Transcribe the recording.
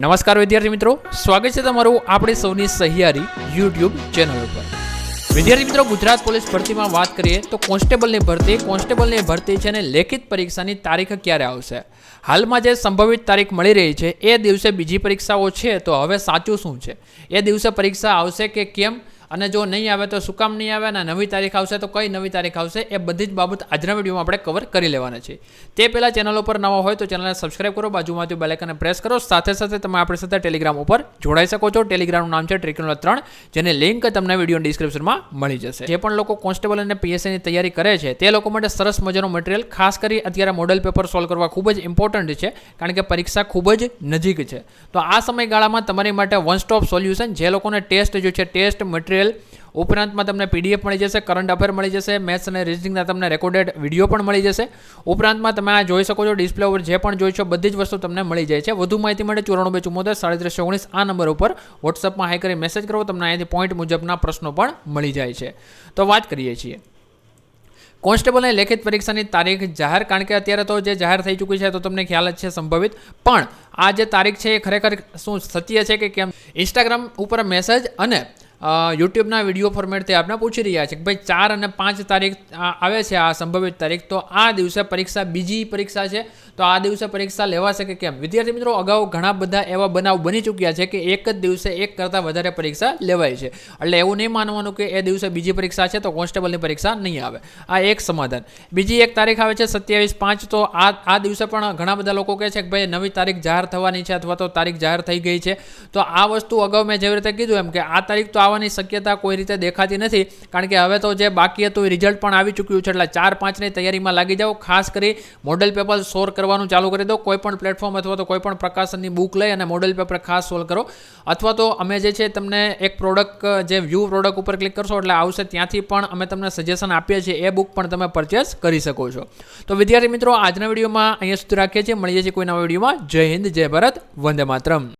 નમસ્કાર વિદ્યાર્થી મિત્રો, સ્વાગત છે તમારું આપણી સૌની સહિયારી યુટ્યુબ ચેનલ ઉપર. વિદ્યાર્થી મિત્રો, ગુજરાત પોલીસ ભરતીમાં વાત કરીએ તો કોન્સ્ટેબલની ભરતી કોન્સ્ટેબલની ભરતી છે અને લેખિત પરીક્ષાની તારીખ ક્યારે આવશે? હાલમાં જે સંભવિત તારીખ મળી રહી છે, એ દિવસે બીજી પરીક્ષાઓ છે, તો હવે સાચું શું છે? એ દિવસે પરીક્ષા આવશે કે કેમ? અને જો નહીં આવે તો શું કામ નહીં આવે અને નવી તારીખ આવશે તો કઈ નવી તારીખ આવશે એ બધી જ બાબત આજના વિડીયોમાં આપણે કવર કરી લેવાના છે. તે પહેલાં ચેનલ ઉપર નવા હોય તો ચેનલને સબસ્ક્રાઇબ કરો, બાજુમાંથી બેલેકને પ્રેસ કરો. સાથે સાથે તમે આપણી સાથે ટેલિગ્રામ ઉપર જોડાઈ શકો છો. ટેલિગ્રામનું નામ છે ટ્રિકનોલ ત્રણ, જેની લિંક તમને વીડિયો ડિસ્ક્રિપ્શનમાં મળી જશે. જે પણ લોકો કોન્સ્ટેબલ અને પીએસસીની તૈયારી કરે છે, તે લોકો માટે સરસ મજાનું મટીરિયલ ખાસ કરી અત્યારે મોડલ પેપર સોલ્વ કરવા ખૂબ જ ઇમ્પોર્ટન્ટ છે, કારણ કે પરીક્ષા ખૂબ જ નજીક છે. તો આ સમયગાળામાં તમારી માટે વન સ્ટોપ સોલ્યુશન જે લોકોને ટેસ્ટ જો છે ટેસ્ટ મટીરિયલ ઉપરાંતમાં તમને પીડીએફ મળી જશે કરંટ અફેર મળી જશે મેથ્સ અને રિઝનિંગના તમને રેકોર્ડેડ વીડિયો પણ મળી જશે. ઉપરાંતમાં તમે આ જોઈ શકો છો ડિસ્પ્લે ઉપર જે પણ જોઈ છો, બધી જ વસ્તુ તમને મળી જાય છે. વધુ માહિતી માટે ચોરાણું બે ચુમ્મોતેર સાડત્રીસો ઓગણીસ આ નંબર ઉપર વોટ્સઅપમાં હાઈ કરી મેસેજ કરો, તમને અહીંયાથી પોઈન્ટ મુજબના પ્રશ્નો પણ મળી જાય છે. તો વાત કરીએ છીએ. કોન્સ્ટેબલની લેખિત પરીક્ષાની તારીખ જાહેર, કારણ કે અત્યારે તો જે જાહેર થઈ ચૂકી છે તો તમને ખ્યાલ જ છે સંભવિત. પણ આ જે તારીખ છે એ ખરેખર શું સત્ય છે કે કેમ? ઇન્સ્ટાગ્રામ ઉપર મેસેજ અને યુટ્યુબના વીડિયો ફોર્મેટથી આપણે પૂછી રહ્યા છે કે ભાઈ ચાર અને પાંચ તારીખ આવે છે, આ સંભવિત તારીખ. તો આ દિવસે પરીક્ષા, બીજી પરીક્ષા છે. તો આ દિવસે પરીક્ષા લેવાશે કે કેમ? વિદ્યાર્થી મિત્રો, અગાઉ ઘણા બધા એવા બનાવ બની ચૂક્યા છે કે એક જ દિવસે એક કરતાં વધારે પરીક્ષા લેવાય છે. એટલે એવું નહીં માનવાનું કે એ દિવસે બીજી પરીક્ષા છે તો કોન્સ્ટેબલની પરીક્ષા નહીં આવે. આ એક સમાધાન. બીજી એક તારીખ આવે છે સત્યાવીસ પાંચ. તો આ આ દિવસે પણ ઘણા બધા લોકો કહે છે કે ભાઈ નવી તારીખ જાહેર થવાની છે અથવા તો તારીખ જાહેર થઈ ગઈ છે. તો આ વસ્તુ અગાઉ મેં જેવી રીતે કીધું એમ કે આ તારીખ તો આવવાની શક્યતા કોઈ રીતે દેખાતી નથી, કારણ કે હવે તો જે બાકી હતું એ રિઝલ્ટ પણ આવી ચૂક્યું છે. એટલે ચાર પાંચની તૈયારીમાં લાગી જાઓ. ખાસ કરી મોડેલ પેપર સોર કરવાનું ચાલુ કરી દો. કોઈપણ પ્લેટફોર્મ અથવા તો કોઈપણ પ્રકાશનની બુક લઈ અને મોડેલ પેપર ખાસ સોલ્વ કરો. અથવા તો અમે જે છે તમને એક પ્રોડક્ટ જે વ્યૂ પ્રોડક્ટ ઉપર ક્લિક કરશો એટલે આવશે. ત્યાંથી પણ અમે તમને સજેશન આપીએ છીએ. એ બુક પણ તમે પરચેસ કરી શકો છો. તો વિદ્યાર્થી મિત્રો, આજના વિડીયોમાં અહીંયા સુધી રાખીએ છીએ. મળીએ છીએ કોઈ નવા વિડીયોમાં. જય હિન્દ, જય ભારત. વંદે માતરમ.